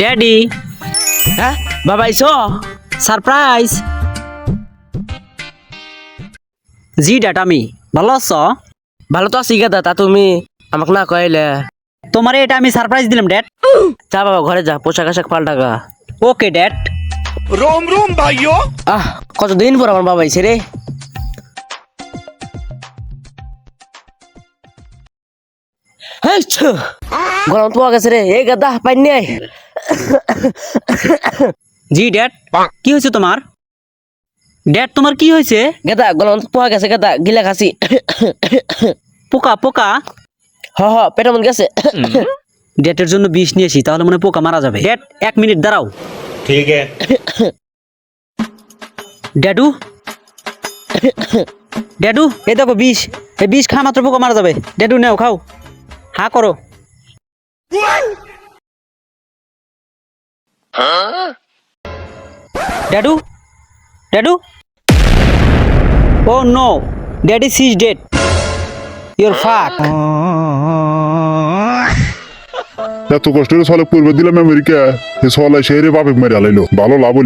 Daddy. হ্যাঁ? বাবা এসো। সারপ্রাইজ। জি ড্যাড আমি। ভালো আছো? ভালো তো আছি গাদা তা তুমি আমাকে না কইলে। তোমারে এটা আমি সারপ্রাইজ দিলাম ড্যাড। যা বাবা ঘরে যা পোশাক আশাক পাল্টা গা। Okay dad. রোম রোম ভাইও আহ কতদিন পর আমার বাবা এসে রে? গরম তো গেছে রে। এই গাদা পাইনি জি ড্যাড। কি হয়েছে তোমার? ড্যাড তোমার কি হয়েছে? গেদা গলন পোকা গেছে গেদা গিলা খাসি। পোকা পোকা? হ হ পেটে মন গেছে। ড্যাটের জন্য বিষ নিয়ে আসি তাহলে মনে পোকা মারা যাবে। ড্যাট এক মিনিট দাঁড়াও। ঠিক ড্যাডু? ড্যাডু? এ দেখো বিষ। এই বিষ খা মাত্র পোকা মারা যাবে। ড্যাডু নেও খাও। হা করো। ড্যাডু ড্যাডু ও no daddy she's dead your fuck এত কষ্টের ছলে পূর্বে দিলাম আমেরিকা। এ ছলে বাপে মেরে আলাইলো। ভালো লাভ হইল।